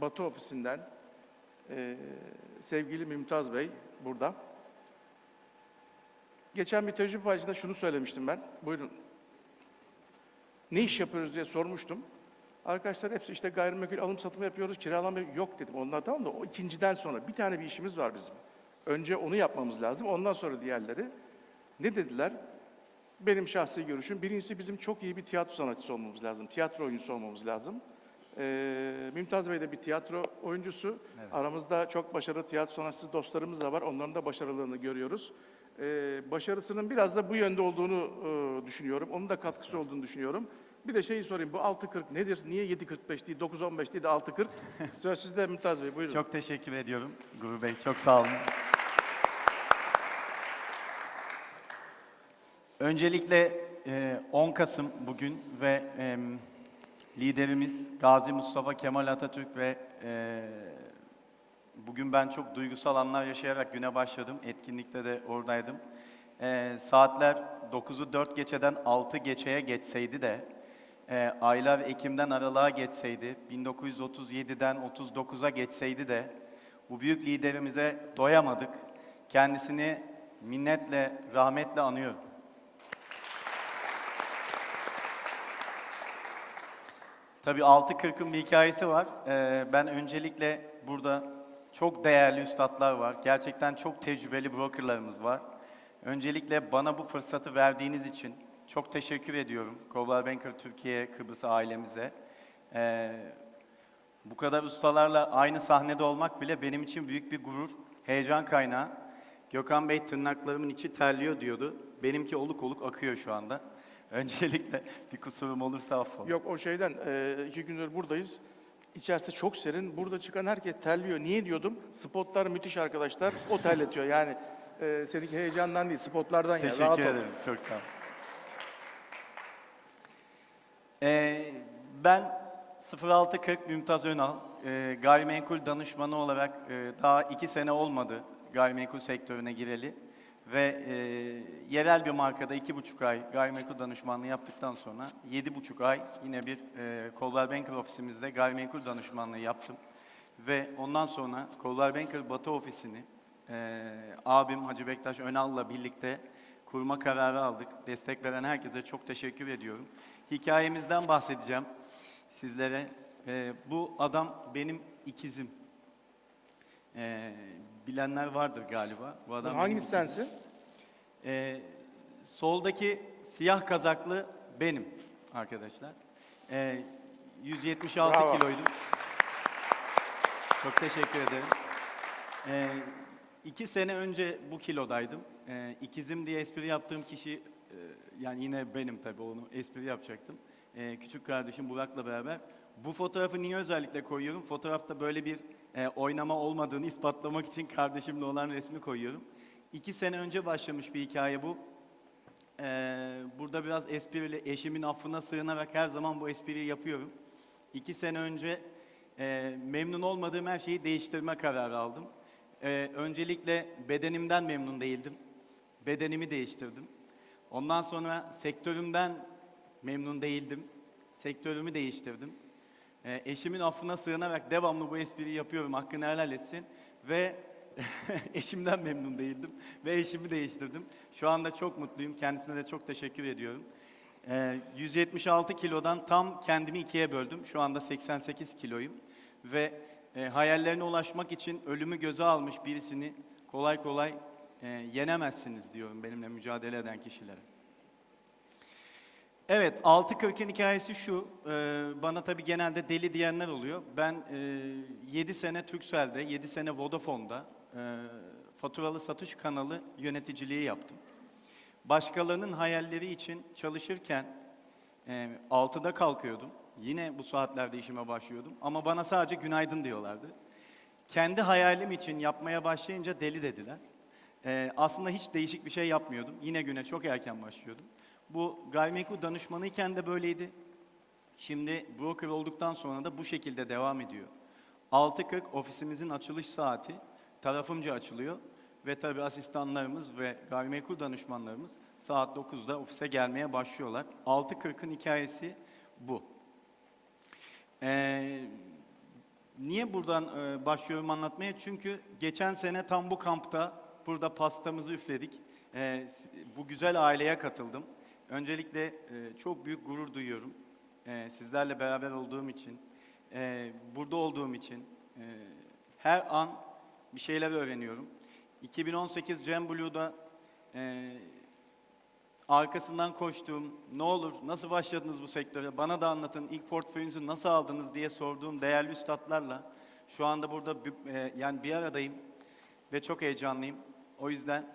Batı ofisinden e, sevgili Mümtaz Bey burada. Geçen bir tecrübe paylaşında şunu söylemiştim ben. Buyurun. Ne iş yapıyoruz diye sormuştum. Arkadaşlar hepsi işte gayrimenkul alım satımı yapıyoruz, kiralama yok dedim. Onlar tamam da o ikinciden sonra bir tane bir işimiz var bizim. Önce onu yapmamız lazım, ondan sonra diğerleri. Ne dediler? Benim şahsi görüşüm, birincisi bizim çok iyi bir tiyatro sanatçısı olmamız lazım, tiyatro oyuncusu olmamız lazım. Ee, Mümtaz Bey de bir tiyatro oyuncusu. Aramızda çok başarılı tiyatro sanatçısı dostlarımız da var. Onların da başarılarını görüyoruz. Ee, başarısının biraz da bu yönde olduğunu e, düşünüyorum. Onun da katkısı olduğunu düşünüyorum. Bir de şeyi sorayım, bu 6.40 nedir? Niye 7.45 değil, 9.15 değil de 6.40? Söz sizde Mümtaz Bey, buyurun. Çok teşekkür ediyorum Guru Bey. Çok sağ olun. Öncelikle e, 10 Kasım bugün ve e, liderimiz Gazi Mustafa Kemal Atatürk ve e, bugün ben çok duygusal anlar yaşayarak güne başladım. Etkinlikte de oradaydım. E, saatler 9'u 4 geçeden 6 geçeye geçseydi de e, aylar Ekim'den Aralık'a geçseydi, 1937'den 39'a geçseydi de bu büyük liderimize doyamadık. Kendisini minnetle, rahmetle anıyorum. Tabii 6.40'ın bir hikayesi var. Ee, ben öncelikle burada çok değerli üstadlar var. Gerçekten çok tecrübeli brokerlarımız var. Öncelikle bana bu fırsatı verdiğiniz için çok teşekkür ediyorum. Coldwell Banker Türkiye Kıbrıs ailemize. Ee, bu kadar ustalarla aynı sahnede olmak bile benim için büyük bir gurur, heyecan kaynağı. Gökhan Bey tırnaklarımın içi terliyor diyordu. Benimki oluk oluk akıyor şu anda. Öncelikle bir kusurum olursa affola. Yok o şeyden, e, iki gündür buradayız. İçerisi çok serin. Burada çıkan herkes terliyor. Niye diyordum? Spotlar müthiş arkadaşlar. O terletiyor. Yani e, seninki heyecandan değil, spotlardan ya. Teşekkür Rahat ol. ederim. Çok sağ olun. Ee, ben 0640 Mümtaz Önal, e, gayrimenkul danışmanı olarak e, daha iki sene olmadı gayrimenkul sektörüne gireli. Ve e, yerel bir markada iki buçuk ay gayrimenkul danışmanlığı yaptıktan sonra yedi buçuk ay yine bir e, Coldwell Banker ofisimizde gayrimenkul danışmanlığı yaptım. Ve ondan sonra Coldwell Banker Batı ofisini e, abim Hacı Bektaş Önal'la birlikte kurma kararı aldık. Destek veren herkese çok teşekkür ediyorum. Hikayemizden bahsedeceğim sizlere. E, bu adam benim ikizim. E, bilenler vardır galiba. Bu adam benim Hangisi ikizim. sensin? Ee, soldaki siyah kazaklı benim arkadaşlar. Ee, 176 Bravo. kiloydum. Çok teşekkür ederim. Ee, iki sene önce bu kilodaydım. Ee, ikizim diye espri yaptığım kişi, e, yani yine benim tabii onu espri yapacaktım. Ee, küçük kardeşim Burak'la beraber. Bu fotoğrafı niye özellikle koyuyorum? Fotoğrafta böyle bir e, oynama olmadığını ispatlamak için kardeşimle olan resmi koyuyorum. İki sene önce başlamış bir hikaye bu. Ee, burada biraz esprili, eşimin affına sığınarak her zaman bu espriyi yapıyorum. İki sene önce e, memnun olmadığım her şeyi değiştirme kararı aldım. Ee, öncelikle bedenimden memnun değildim. Bedenimi değiştirdim. Ondan sonra sektörümden memnun değildim. Sektörümü değiştirdim. Ee, eşimin affına sığınarak devamlı bu espriyi yapıyorum. Hakkını helal etsin. Ve eşimden memnun değildim. Ve eşimi değiştirdim. Şu anda çok mutluyum. Kendisine de çok teşekkür ediyorum. Ee, 176 kilodan tam kendimi ikiye böldüm. Şu anda 88 kiloyum. Ve e, hayallerine ulaşmak için ölümü göze almış birisini kolay kolay e, yenemezsiniz diyorum benimle mücadele eden kişilere. Evet, 6.40'ın hikayesi şu. e, bana tabii genelde deli diyenler oluyor. Ben e, 7 sene Turkcell'de, 7 sene Vodafone'da e, faturalı satış kanalı yöneticiliği yaptım. Başkalarının hayalleri için çalışırken e, 6'da kalkıyordum. Yine bu saatlerde işime başlıyordum. Ama bana sadece günaydın diyorlardı. Kendi hayalim için yapmaya başlayınca deli dediler. Ee, aslında hiç değişik bir şey yapmıyordum. Yine güne çok erken başlıyordum. Bu gayrimenkul danışmanıyken de böyleydi. Şimdi broker olduktan sonra da bu şekilde devam ediyor. 6.40 ofisimizin açılış saati tarafımca açılıyor. Ve tabii asistanlarımız ve gayrimenkul danışmanlarımız saat 9'da ofise gelmeye başlıyorlar. 6.40'ın hikayesi bu. Ee, Niye buradan e, başlıyorum anlatmaya? Çünkü geçen sene tam bu kampta burada pastamızı üfledik. E, s- bu güzel aileye katıldım. Öncelikle e, çok büyük gurur duyuyorum. E, sizlerle beraber olduğum için, e, burada olduğum için. e, her an bir şeyler öğreniyorum. 2018 Cem Blue'da e, arkasından koştuğum, ne olur nasıl başladınız bu sektöre, bana da anlatın, ilk portföyünüzü nasıl aldınız diye sorduğum değerli üstadlarla şu anda burada e, yani bir aradayım ve çok heyecanlıyım. O yüzden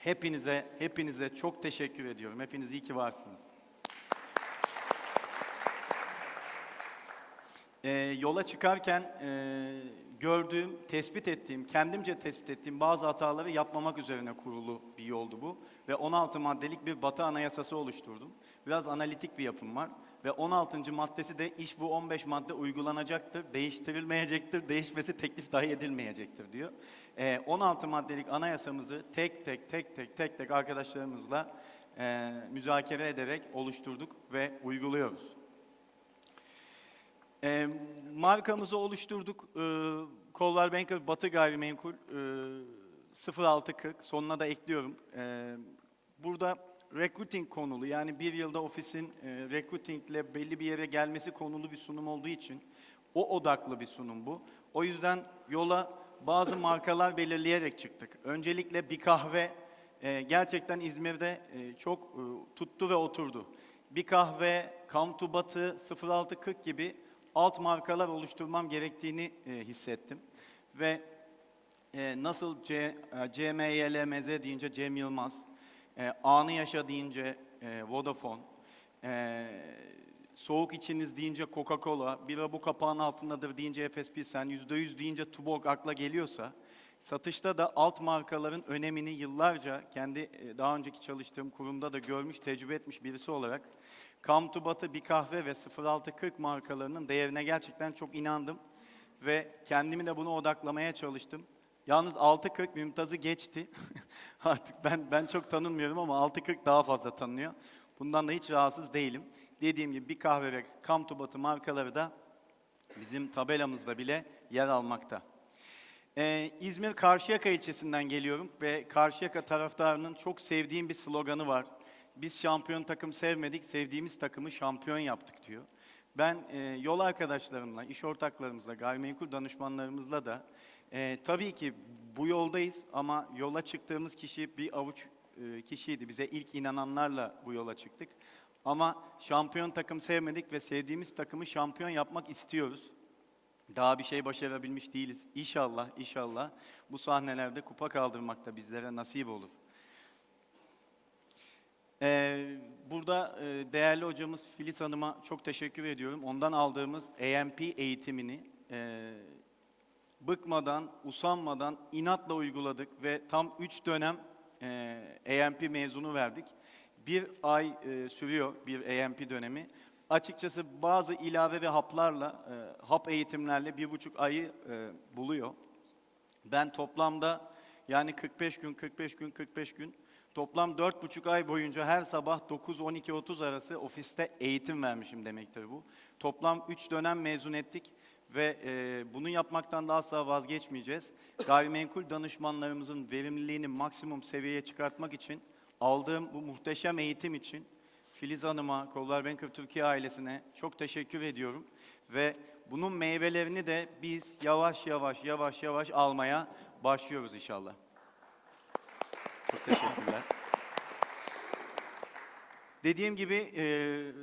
hepinize, hepinize çok teşekkür ediyorum. Hepiniz iyi ki varsınız. Ee, yola çıkarken e, gördüğüm, tespit ettiğim, kendimce tespit ettiğim bazı hataları yapmamak üzerine kurulu bir yoldu bu. Ve 16 maddelik bir Batı Anayasası oluşturdum. Biraz analitik bir yapım var. Ve 16. maddesi de iş bu 15 madde uygulanacaktır, değiştirilmeyecektir, değişmesi teklif dahi edilmeyecektir diyor. Ee, 16 maddelik anayasamızı tek tek tek tek tek tek arkadaşlarımızla e, müzakere ederek oluşturduk ve uyguluyoruz. E, markamızı oluşturduk. E, Coldwell Banker Batı Gayrimenkul e, 0640 sonuna da ekliyorum. E, burada recruiting konulu yani bir yılda ofisin e, recruitingle belli bir yere gelmesi konulu bir sunum olduğu için o odaklı bir sunum bu. O yüzden yola bazı markalar belirleyerek çıktık. Öncelikle bir kahve e, gerçekten İzmir'de e, çok e, tuttu ve oturdu. Bir kahve, Come to Batı, 0640 gibi alt markalar oluşturmam gerektiğini e, hissettim. Ve e, nasıl C, e, CMYLMZ deyince Cem Yılmaz, e, Anı Yaşa deyince e, Vodafone, e, Soğuk içiniz deyince Coca-Cola, bira bu kapağın altındadır deyince Efes Pilsen, %100 deyince Tuborg akla geliyorsa, satışta da alt markaların önemini yıllarca kendi e, daha önceki çalıştığım kurumda da görmüş, tecrübe etmiş birisi olarak Come to Batı, Bir Kahve ve 0640 markalarının değerine gerçekten çok inandım ve kendimi de buna odaklamaya çalıştım. Yalnız 640 Mümtaz'ı geçti. Artık ben ben çok tanınmıyorum ama 640 daha fazla tanınıyor. Bundan da hiç rahatsız değilim. Dediğim gibi Bir Kahve ve Come to Batı markaları da bizim tabelamızda bile yer almakta. Ee, İzmir Karşıyaka ilçesinden geliyorum ve Karşıyaka taraftarının çok sevdiğim bir sloganı var. Biz şampiyon takım sevmedik, sevdiğimiz takımı şampiyon yaptık diyor. Ben e, yol arkadaşlarımla, iş ortaklarımızla, gayrimenkul danışmanlarımızla da e, tabii ki bu yoldayız ama yola çıktığımız kişi bir avuç e, kişiydi. Bize ilk inananlarla bu yola çıktık. Ama şampiyon takım sevmedik ve sevdiğimiz takımı şampiyon yapmak istiyoruz. Daha bir şey başarabilmiş değiliz. İnşallah, inşallah bu sahnelerde kupa kaldırmak da bizlere nasip olur. Ee, burada e, değerli hocamız Filiz Hanım'a çok teşekkür ediyorum. Ondan aldığımız AMP eğitimini e, bıkmadan, usanmadan inatla uyguladık ve tam 3 dönem e, AMP mezunu verdik. Bir ay e, sürüyor bir AMP dönemi. Açıkçası bazı ilave ve haplarla, e, hap eğitimlerle bir buçuk ayı e, buluyor. Ben toplamda yani 45 gün, 45 gün, 45 gün toplam 4,5 ay boyunca her sabah 9-12-30 arası ofiste eğitim vermişim demektir bu. Toplam 3 dönem mezun ettik ve e, bunu yapmaktan da asla vazgeçmeyeceğiz. Gayrimenkul danışmanlarımızın verimliliğini maksimum seviyeye çıkartmak için aldığım bu muhteşem eğitim için Filiz Hanım'a, Kollar Banker Türkiye ailesine çok teşekkür ediyorum. Ve bunun meyvelerini de biz yavaş yavaş yavaş yavaş almaya başlıyoruz inşallah. Çok teşekkürler. Dediğim gibi e,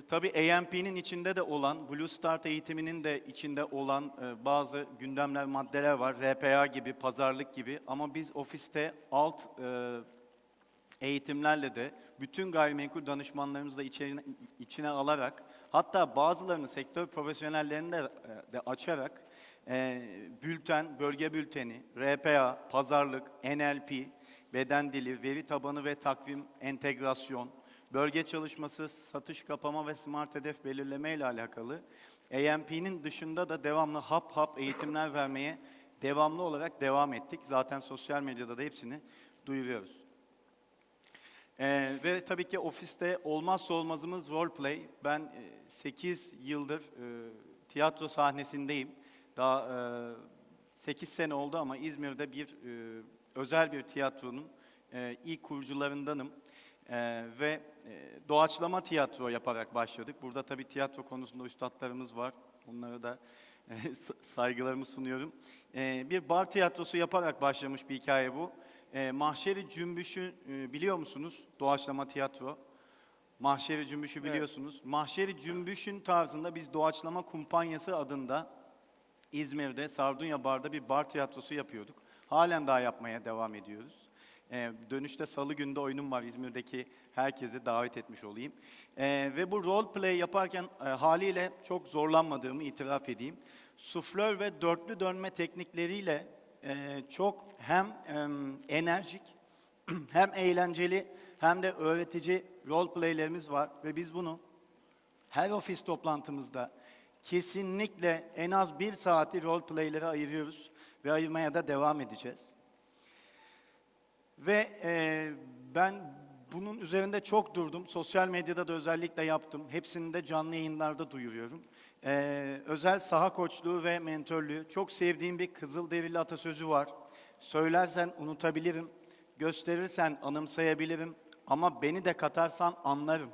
tabii AMP'nin içinde de olan, Blue Start eğitiminin de içinde olan e, bazı gündemler, maddeler var. RPA gibi, pazarlık gibi ama biz ofiste alt e, eğitimlerle de bütün gayrimenkul danışmanlarımızı da içine, içine alarak hatta bazılarını sektör profesyonellerini de, e, de açarak e, bülten, bölge bülteni, RPA, pazarlık, NLP, beden dili, veri tabanı ve takvim entegrasyon, bölge çalışması, satış kapama ve smart hedef belirleme ile alakalı AMP'nin dışında da devamlı hap hap eğitimler vermeye devamlı olarak devam ettik. Zaten sosyal medyada da hepsini duyuruyoruz. Ee, ve tabii ki ofiste olmazsa olmazımız role play. Ben 8 yıldır e, tiyatro sahnesindeyim Daha 8 sene oldu ama İzmir'de bir e, özel bir tiyatronun e, ilk kurucularındanım. E, ve e, doğaçlama tiyatro yaparak başladık. Burada tabii tiyatro konusunda üstadlarımız var. Onlara da e, sa- saygılarımı sunuyorum. E, bir bar tiyatrosu yaparak başlamış bir hikaye bu. E, Mahşeri Cümbüş'ü e, biliyor musunuz? Doğaçlama tiyatro. Mahşeri Cümbüş'ü Evet. biliyorsunuz. Mahşeri Cümbüş'ün tarzında biz Doğaçlama Kumpanyası adında İzmir'de Sardunya Bar'da bir bar tiyatrosu yapıyorduk. Halen daha yapmaya devam ediyoruz. Ee, dönüşte salı günde oyunum var İzmir'deki herkesi davet etmiş olayım. Ee, ve bu role play yaparken e, haliyle çok zorlanmadığımı itiraf edeyim. Suflör ve dörtlü dönme teknikleriyle e, çok hem em, enerjik hem eğlenceli hem de öğretici role play'lerimiz var ve biz bunu her ofis toplantımızda kesinlikle en az bir saati role play'lere ayırıyoruz ve ayırmaya da devam edeceğiz. Ve e, ben bunun üzerinde çok durdum. Sosyal medyada da özellikle yaptım. Hepsini de canlı yayınlarda duyuruyorum. E, özel saha koçluğu ve mentörlüğü. Çok sevdiğim bir Kızılderili atasözü var. Söylersen unutabilirim, gösterirsen anımsayabilirim ama beni de katarsan anlarım.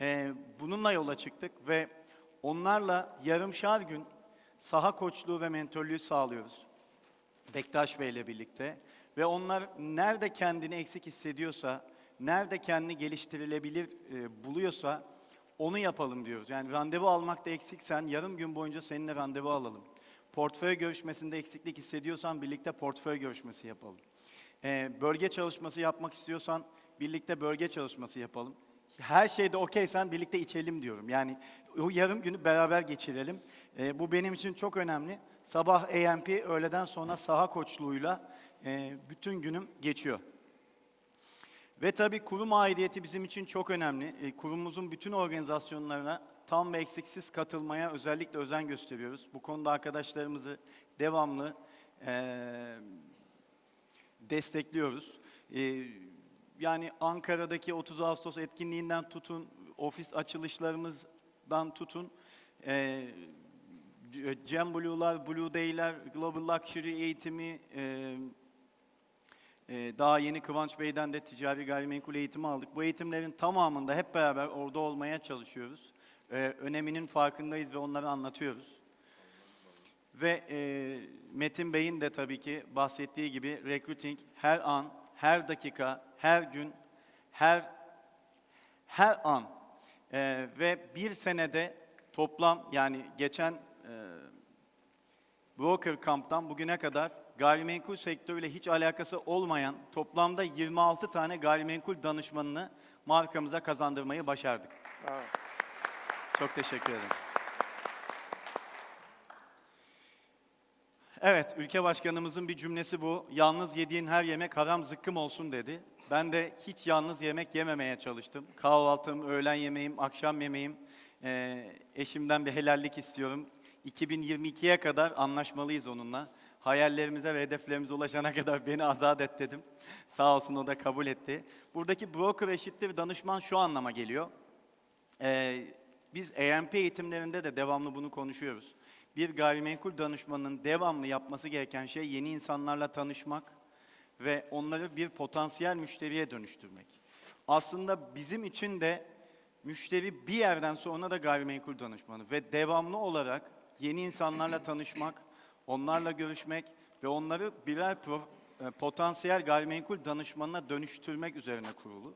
Ee, bununla yola çıktık ve onlarla yarımşar gün saha koçluğu ve mentörlüğü sağlıyoruz. Bektaş Bey ile birlikte. Ve onlar nerede kendini eksik hissediyorsa, nerede kendini geliştirilebilir e, buluyorsa onu yapalım diyoruz. Yani randevu almakta eksiksen yarım gün boyunca seninle randevu alalım. Portföy görüşmesinde eksiklik hissediyorsan birlikte portföy görüşmesi yapalım. Ee, bölge çalışması yapmak istiyorsan birlikte bölge çalışması yapalım. Her şeyde okeysen birlikte içelim diyorum. Yani o yarım günü beraber geçirelim. Ee, bu benim için çok önemli. Sabah AMP, öğleden sonra saha koçluğuyla e, bütün günüm geçiyor. Ve tabii kurum aidiyeti bizim için çok önemli. E, kurumumuzun bütün organizasyonlarına tam ve eksiksiz katılmaya özellikle özen gösteriyoruz. Bu konuda arkadaşlarımızı devamlı e, destekliyoruz. E, yani Ankara'daki 30 Ağustos etkinliğinden tutun, ofis açılışlarımızdan tutun, e, Cem Blue'lar, Blue Day'ler, Global Luxury eğitimi, e, daha yeni Kıvanç Bey'den de ticari gayrimenkul eğitimi aldık. Bu eğitimlerin tamamında hep beraber orada olmaya çalışıyoruz. Ee, öneminin farkındayız ve onları anlatıyoruz. Ve e, Metin Bey'in de tabii ki bahsettiği gibi recruiting her an, her dakika, her gün, her her an Ee, ve bir senede toplam yani geçen e, Broker Camp'tan bugüne kadar gayrimenkul sektörüyle hiç alakası olmayan toplamda 26 tane gayrimenkul danışmanını markamıza kazandırmayı başardık. Bravo. Çok teşekkür ederim. Evet, ülke başkanımızın bir cümlesi bu. Yalnız yediğin her yemek haram zıkkım olsun dedi. Ben de hiç yalnız yemek yememeye çalıştım. Kahvaltım, öğlen yemeğim, akşam yemeğim. Ee, eşimden bir helallik istiyorum. 2022'ye kadar anlaşmalıyız onunla. Hayallerimize ve hedeflerimize ulaşana kadar beni azat et dedim. Sağ olsun o da kabul etti. Buradaki broker eşittir danışman şu anlama geliyor. Ee, biz EMP eğitimlerinde de devamlı bunu konuşuyoruz. Bir gayrimenkul danışmanının devamlı yapması gereken şey yeni insanlarla tanışmak ve onları bir potansiyel müşteriye dönüştürmek. Aslında bizim için de müşteri bir yerden sonra da gayrimenkul danışmanı ve devamlı olarak yeni insanlarla tanışmak, onlarla görüşmek ve onları birer e, potansiyel gayrimenkul danışmanına dönüştürmek üzerine kurulu.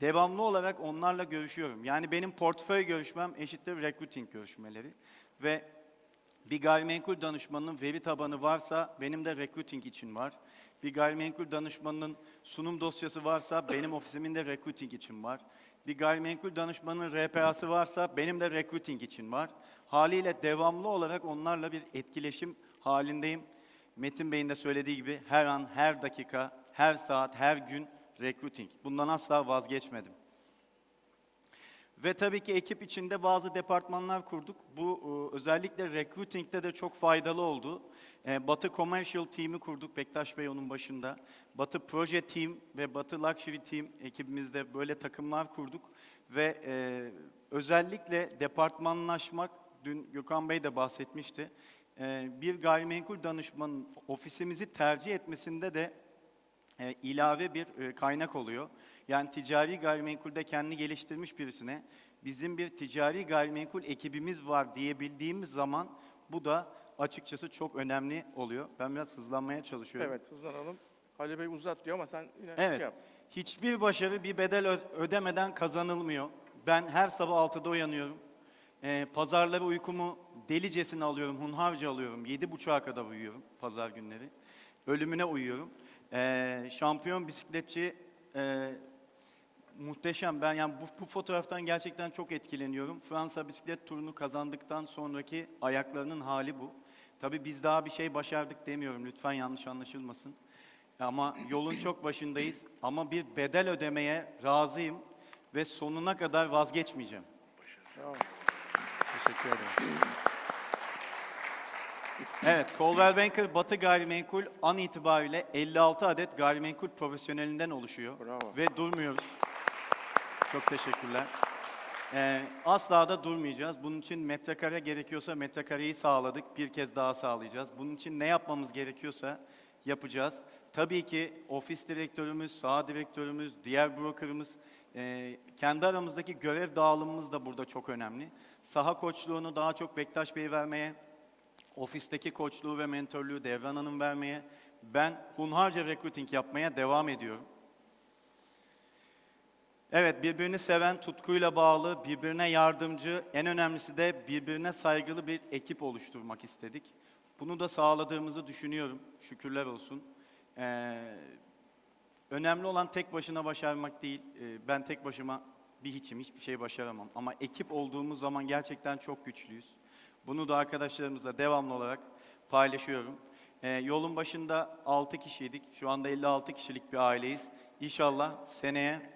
Devamlı olarak onlarla görüşüyorum. Yani benim portföy görüşmem eşittir recruiting görüşmeleri ve bir gayrimenkul danışmanının veri tabanı varsa benim de recruiting için var. Bir gayrimenkul danışmanının sunum dosyası varsa benim ofisimin de recruiting için var. Bir gayrimenkul danışmanının RPA'sı varsa benim de recruiting için var. Haliyle devamlı olarak onlarla bir etkileşim halindeyim. Metin Bey'in de söylediği gibi her an, her dakika, her saat, her gün recruiting. Bundan asla vazgeçmedim. Ve tabii ki ekip içinde bazı departmanlar kurduk. Bu e, özellikle recruiting'de de çok faydalı oldu. E, Batı Commercial Team'i kurduk, Bektaş Bey onun başında. Batı Proje Team ve Batı Luxury Team ekibimizde böyle takımlar kurduk. Ve e, özellikle departmanlaşmak, dün Gökhan Bey de bahsetmişti. E, bir gayrimenkul danışmanın ofisimizi tercih etmesinde de e, ilave bir e, kaynak oluyor. Yani ticari gayrimenkulde kendini geliştirmiş birisine bizim bir ticari gayrimenkul ekibimiz var diyebildiğimiz zaman bu da açıkçası çok önemli oluyor. Ben biraz hızlanmaya çalışıyorum. Evet hızlanalım. Halil Bey uzat diyor ama sen yine Evet. şey yap. Hiçbir başarı bir bedel ödemeden kazanılmıyor. Ben her sabah 6'da uyanıyorum. Ee, pazarları uykumu delicesine alıyorum, hunharca alıyorum. 7.30'a kadar uyuyorum pazar günleri. Ölümüne uyuyorum. Ee, şampiyon bisikletçi e, muhteşem. Ben yani bu, bu fotoğraftan gerçekten çok etkileniyorum. Fransa bisiklet turunu kazandıktan sonraki ayaklarının hali bu. Tabii biz daha bir şey başardık demiyorum. Lütfen yanlış anlaşılmasın. Ama yolun çok başındayız. Ama bir bedel ödemeye razıyım ve sonuna kadar vazgeçmeyeceğim. Bravo. Teşekkür ederim. Evet, Coldwell Banker Batı Gayrimenkul an itibariyle 56 adet gayrimenkul profesyonelinden oluşuyor. Bravo. Ve durmuyoruz. Çok teşekkürler. Ee, asla da durmayacağız. Bunun için metrekare gerekiyorsa metrekareyi sağladık. Bir kez daha sağlayacağız. Bunun için ne yapmamız gerekiyorsa yapacağız. Tabii ki ofis direktörümüz, saha direktörümüz, diğer brokerımız, e, kendi aramızdaki görev dağılımımız da burada çok önemli. Saha koçluğunu daha çok Bektaş Bey vermeye, ofisteki koçluğu ve mentörlüğü Devran Hanım vermeye, ben hunharca recruiting yapmaya devam ediyorum. Evet, birbirini seven, tutkuyla bağlı, birbirine yardımcı, en önemlisi de birbirine saygılı bir ekip oluşturmak istedik. Bunu da sağladığımızı düşünüyorum, şükürler olsun. Ee, önemli olan tek başına başarmak değil, Ee, ben tek başıma bir hiçim, hiçbir şey başaramam. Ama ekip olduğumuz zaman gerçekten çok güçlüyüz. Bunu da arkadaşlarımızla devamlı olarak paylaşıyorum. Ee, yolun başında 6 kişiydik, şu anda 56 kişilik bir aileyiz. İnşallah seneye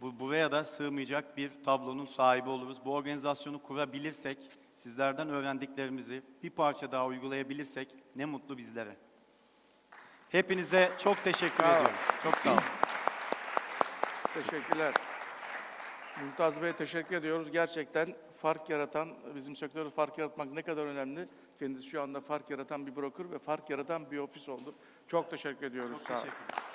bu, buraya da sığmayacak bir tablonun sahibi oluruz. Bu organizasyonu kurabilirsek, sizlerden öğrendiklerimizi bir parça daha uygulayabilirsek ne mutlu bizlere. Hepinize çok teşekkür Bravo. ediyorum. Çok sağ olun. Teşekkürler. Mümtaz Bey'e teşekkür ediyoruz. Gerçekten fark yaratan, bizim sektörde fark yaratmak ne kadar önemli. Kendisi şu anda fark yaratan bir broker ve fark yaratan bir ofis oldu. Çok teşekkür ediyoruz. Çok Sağ olun. teşekkür ederim.